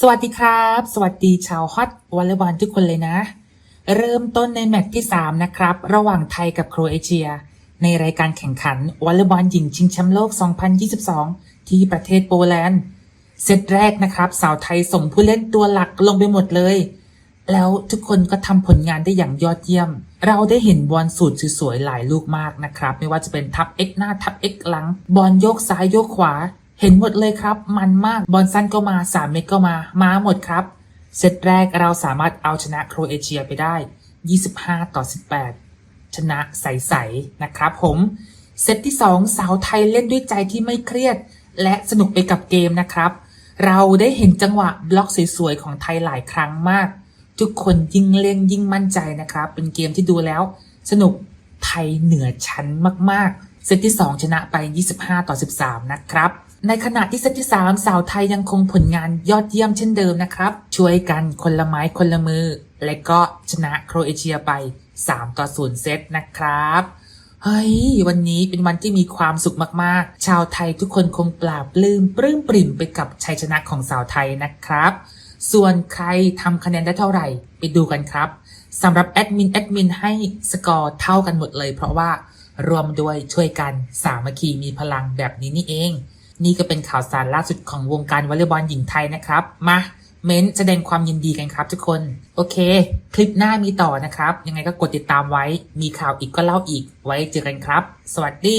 สวัสดีครับ สวัสดีชาวฮอตวอลเลย์บอลทุกคนเลยนะ เริ่มต้นในแมตช์ที่ 3 นะครับ ระหว่างไทยกับโครเอเชีย ในรายการแข่งขันวอลเลย์บอลหญิงชิงแชมป์โลก 2022 ที่ประเทศโปแลนด์เซตแรกนะครับ สาวไทยส่งผู้เล่นตัวหลักลงไปหมดเลย แล้วทุกคนก็ทำผลงานได้อย่างยอดเยี่ยม เราได้เห็นบอลสูตรสวยๆหลายลูกมากนะครับ ไม่ว่าจะเป็นทับ X หน้าทับ X หลัง บอลโยกซ้ายโยกขวา เห็นหมดเลยครับ มันมากบอลสั้นก็มา 3 เม็ดก็มา มาหมดครับ เซตแรกเราสามารถเอาชนะโครเอเชียไปได้ 25 ต่อ 18 ชนะใสๆนะครับผมเซตที่ 2 สาวไทยเล่นด้วยใจที่ไม่เครียด และสนุกไปกับเกมนะครับ เราได้เห็นจังหวะบล็อกสวยๆของไทยหลายครั้งมาก ทุกคนยิ่งเล่นยิ่งมั่นใจนะครับ เป็นเกมที่ดูแล้ว สนุกไทยเหนือชั้นมากๆ เซตที่ 2 ชนะไป 25 ต่อ 13 นะครับ ในขณะที่เซตที่ 3 สาวไทยยังคงผลงานยอดเยี่ยมเช่นเดิมนะครับ ช่วยกันคนละไม้คนละมือ และก็ชนะโครเอเชียไป 3 ต่อ 0 เซตนะครับเฮ้ย วันนี้เป็นวันที่มีความสุขมากๆ ชาวไทยทุกคนคงปราบปลื้มปลื้มปริ่มไปกับชัยชนะของสาวไทยนะครับ ส่วนใครทำคะแนนได้เท่าไหร่ ไปดูกันครับสำหรับแอดมินแอดมินให้สกอร์เท่ากันหมดเลย เพราะว่ารวมด้วยช่วยกันสามัคคีมีพลังแบบนี้นี่เอง นี่ก็เป็นข่าวสารล่าสุดของวงการวอลเลย์บอลหญิงไทยนะครับ มาเม้นแสดงความยินดีกันครับทุกคน โอเค คลิปหน้ามีต่อนะครับ ยังไงก็กดติดตามไว้ มีข่าวอีกก็เล่าอีกไว้เจอกันครับ สวัสดี